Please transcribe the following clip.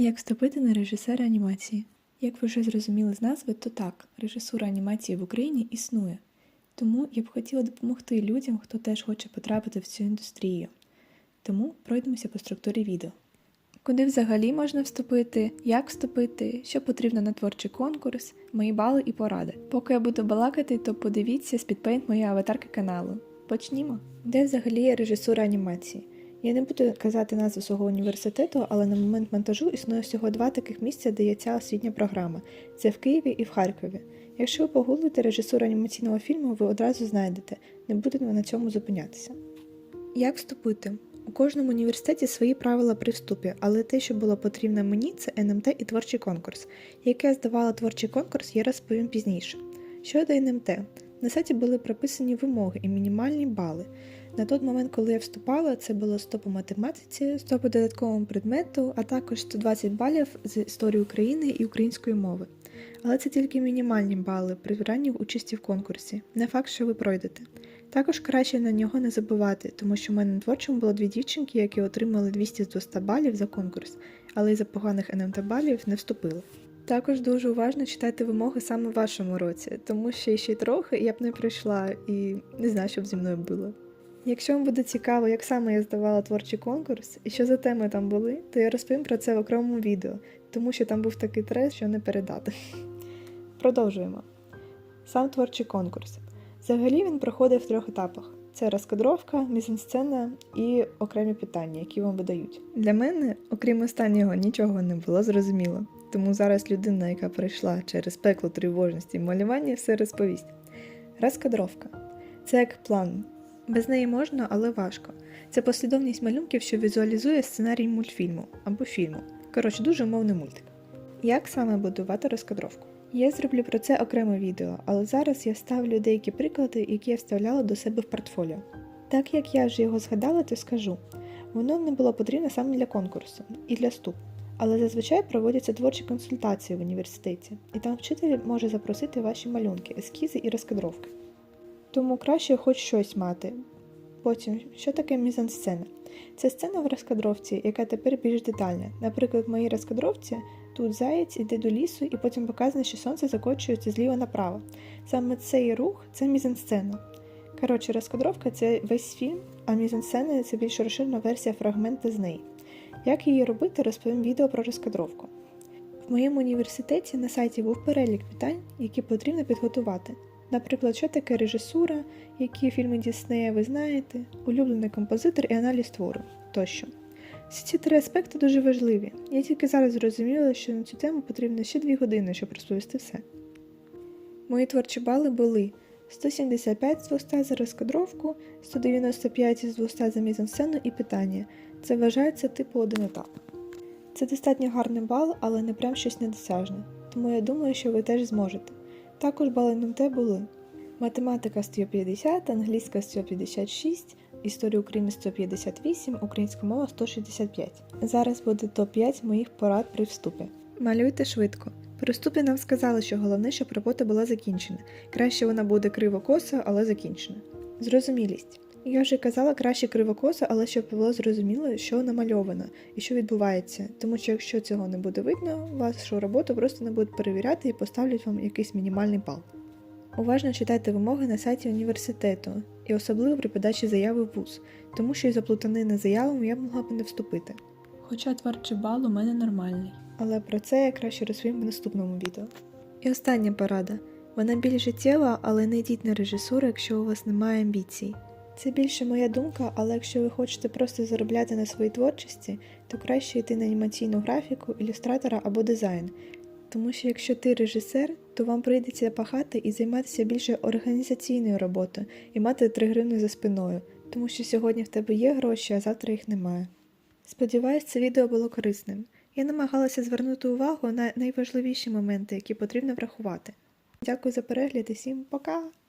Як вступити на режисера анімації? Як ви вже зрозуміли з назви, то так, режисура анімації в Україні існує. Тому я б хотіла допомогти людям, хто теж хоче потрапити в цю індустрію. Тому пройдемося по структурі відео. Куди взагалі можна вступити, як вступити, що потрібно на творчий конкурс, мої бали і поради. Поки я буду балакати, то подивіться спідпейнт моєї аватарки каналу. Почнімо. Де взагалі є режисура анімації? Я не буду казати назву свого університету, але на момент монтажу існує всього два таких місця, де є ця освітня програма. Це в Києві і в Харкові. Якщо ви погуглите режисуру анімаційного фільму, ви одразу знайдете, не будемо на цьому зупинятися. Як вступити? У кожному університеті свої правила при вступі, але те, що було потрібно мені, це НМТ і творчий конкурс. Як я здавала творчий конкурс, я розповім пізніше. Щодо НМТ, на сайті були прописані вимоги і мінімальні бали. На той момент, коли я вступала, це було 100 по математиці, 100 по додатковому предмету, а також 120 балів з історії України і української мови. Але це тільки мінімальні бали при ранній участі в конкурсі, не факт, що ви пройдете. Також краще на нього не забувати, тому що в мене на творчому було дві дівчинки, які отримали 200 з 200 балів за конкурс, але із-за поганих НМТ балів не вступили. Також дуже уважно читайте вимоги саме в вашому році, тому що ще трохи я б не прийшла і не знаю, що б зі мною було. Якщо вам буде цікаво, як саме я здавала творчий конкурс і що за теми там були, то я розповім про це в окремому відео, тому що там був такий трес, що не передати. Продовжуємо. Сам творчий конкурс. Взагалі він проходить в трьох етапах: це розкадровка, мізансцена і окремі питання, які вам видають. Для мене, окрім останнього, нічого не було зрозуміло. Тому зараз людина, яка пройшла через пекло тривожності і малювання, все розповість. Розкадровка це як план. Без неї можна, але важко. Це послідовність малюнків, що візуалізує сценарій мультфільму або фільму. Коротше, дуже умовний мультик. Як саме будувати розкадровку? Я зроблю про це окреме відео, але зараз я ставлю деякі приклади, які я вставляла до себе в портфоліо. Так як я вже його згадала, то скажу. Воно не було потрібно саме для конкурсу і для вступ. Але зазвичай проводяться творчі консультації в університеті, і там вчитель може запросити ваші малюнки, ескізи і розкадровки. Тому краще хоч щось мати. Потім, що таке мізансцена? Це сцена в розкадровці, яка тепер більш детальна. Наприклад, в моїй розкадровці тут заєць іде до лісу, і потім показано, що сонце закочується зліва направо. Саме цей рух це мізансцена. Коротше, розкадровка це весь фільм, а мізансцена це більш розширена версія фрагмента з неї. Як її робити, розповім відео про розкадровку. В моєму університеті на сайті був перелік питань, які потрібно підготувати. Наприклад, що таке режисура, які фільми Діснея ви знаєте, улюблений композитор і аналіз твору тощо. Всі ці три аспекти дуже важливі. Я тільки зараз зрозуміла, що на цю тему потрібно ще дві години, щоб розповісти все. Мої творчі бали були 175 з 200 за розкадровку, 195 з 200 за мізансцену і питання. Це вважається типу один етап. Це достатньо гарний бал, але не прям щось недосяжне, тому я думаю, що ви теж зможете. Також бали НМТ були математика 150, англійська 156, історія України 158, українська мова 165. Зараз буде топ-5 моїх порад при вступі. Малюйте швидко. При вступі нам сказали, що головне, щоб робота була закінчена. Краще вона буде криво-косо, але закінчена. Зрозумілість. Я вже казала краще кривокосо, але щоб було зрозуміло, що намальовано і що відбувається. Тому що якщо цього не буде видно, вашу роботу просто не будуть перевіряти і поставлять вам якийсь мінімальний бал. Уважно читайте вимоги на сайті університету і особливо при подачі заяви в ВУЗ, тому що із-за плутанини заявами я могла б не вступити. Хоча творчий бал у мене нормальний. Але про це я краще розповім в наступному відео. І остання порада. Вона більш життєва, але не йдіть на режисуру, якщо у вас немає амбіцій. Це більше моя думка, але якщо ви хочете просто заробляти на своїй творчості, то краще йти на анімаційну графіку, ілюстратора або дизайн. Тому що якщо ти режисер, то вам прийдеться пахати і займатися більше організаційною роботою і мати 3 гривни за спиною, тому що сьогодні в тебе є гроші, а завтра їх немає. Сподіваюсь, це відео було корисним. Я намагалася звернути увагу на найважливіші моменти, які потрібно врахувати. Дякую за перегляд і всім пока!